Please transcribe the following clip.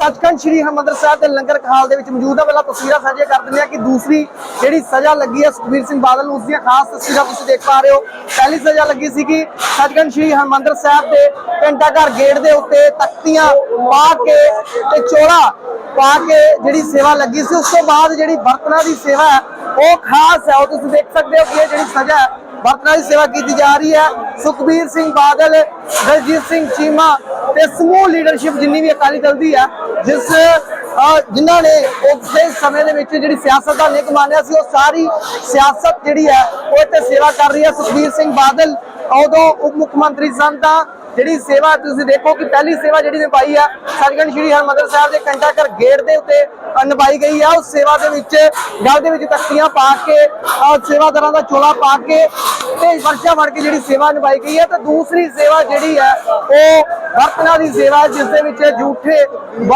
ਸੱਚਖੰਡ ਸ੍ਰੀ ਹਰਿਮੰਦਰ ਸਾਹਿਬ ਦੇ ਲੰਗਰ ਹਾਲ ਦੇ ਵਿੱਚ ਮੌਜੂਦ ਹਾਂ ਪਹਿਲਾਂ ਤਸਵੀਰਾਂ ਸਾਂਝੀਆਂ ਕਰ ਦਿੰਦੇ ਆ ਕਿ ਦੂਸਰੀ ਜਿਹੜੀ ਸਜ਼ਾ ਲੱਗੀ ਹੈ ਸੁਖਬੀਰ ਸਿੰਘ ਬਾਦਲ ਨੂੰ, ਉਸ ਦੀਆਂ ਖਾਸ ਤਸਵੀਰਾਂ ਤੁਸੀਂ ਦੇਖ ਪਾ ਰਹੇ ਹੋ। ਪਹਿਲੀ ਸਜ਼ਾ ਲੱਗੀ ਸੀ ਕਿ ਸੱਚਖੰਡ ਸ੍ਰੀ ਹਰਿਮੰਦਰ ਸਾਹਿਬ ਦੇ ਘੰਟਾ ਘਰ ਗੇਟ ਦੇ ਉੱਤੇ ਤਖਤੀਆਂ ਪਾ ਕੇ ਤੇ ਚੋਲਾ ਪਾ ਕੇ ਜਿਹੜੀ ਸੇਵਾ ਲੱਗੀ ਸੀ, ਉਸ ਤੋਂ ਬਾਅਦ ਜਿਹੜੀ ਬਰਤਨਾਂ ਦੀ ਸੇਵਾ ਹੈ, ਉਹ ਖਾਸ ਹੈ। ਉਹ ਤੁਸੀਂ ਦੇਖ ਸਕਦੇ ਹੋ ਕਿ ਇਹ ਜਿਹੜੀ ਸਜ਼ਾ ਹੈ, ਬਰਤਨਾਂ ਦੀ ਸੇਵਾ ਕੀਤੀ ਜਾ ਰਹੀ ਹੈ। ਸੁਖਬੀਰ ਸਿੰਘ ਬਾਦਲ, ਦਲਜੀਤ ਸਿੰਘ ਚੀਮਾ ਤੇ ਸਮੂਹ ਲੀਡਰਸ਼ਿਪ ਜਿੰਨੀ ਵੀ ਅਕਾਲੀ ਦਲ ਦੀ ਹੈ, ਜਿਸ ਜਿਨ੍ਹਾਂ ਨੇ ਉਸੇ ਸਮੇਂ ਦੇ ਵਿੱਚ ਜਿਹੜੀ ਸਿਆਸਤ ਦਾ ਨਿਕ ਮਾਨਿਆ ਸੀ, ਉਹ ਸਾਰੀ ਸਿਆਸਤ ਜਿਹੜੀ ਹੈ, ਉਹ ਇੱਥੇ ਸੇਵਾ ਕਰ ਰਹੀ ਹੈ ਸੁਖਬੀਰ ਸਿੰਘ ਬਾਦਲ। ਉਦੋਂ ਉਪ ਮੁੱਖ ਮੰਤਰੀ ਸਨ ਤਾਂ ਜਿਹੜੀ ਸੇਵਾ ਤੁਸੀਂ ਦੇਖੋ ਕਿ ਪਹਿਲੀ ਸੇਵਾ ਜਿਹੜੀ ਨਿਭਾਈ ਆ ਸੱਚਖੰਡ ਸ੍ਰੀ ਹਰਿਮੰਦਰ ਸਾਹਿਬ ਦੇ ਘੰਟਾ ਘਰ ਗੇਟ ਦੇ ਉੱਤੇ ਨਿਭਾਈ ਗਈ ਆ। ਉਸ ਸੇਵਾ ਦੇ ਵਿੱਚ ਗਲ ਦੇ ਵਿੱਚ ਤਖਤੀਆਂ ਪਾ ਕੇ ਅ, ਸੇਵਾਦਾਰਾਂ ਦਾ ਚੋਲਾ ਪਾ ਕੇ ਤੇ ਵਰਸ਼ਾ ਵੜ ਕੇ ਜਿਹੜੀ ਸੇਵਾ ਨਿਭਾਈ ਗਈ ਹੈ ਤੇ ਦੂਸਰੀ ਸੇਵਾ ਜਿਹੜੀ ਹੈ ਉਹ ਬਰਤਨਾਂ ਦੀ ਸੇਵਾ ਹੈ, ਜਿਸ ਦੇ ਵਿੱਚ ਜੂਠੇ ਬਰਤਨ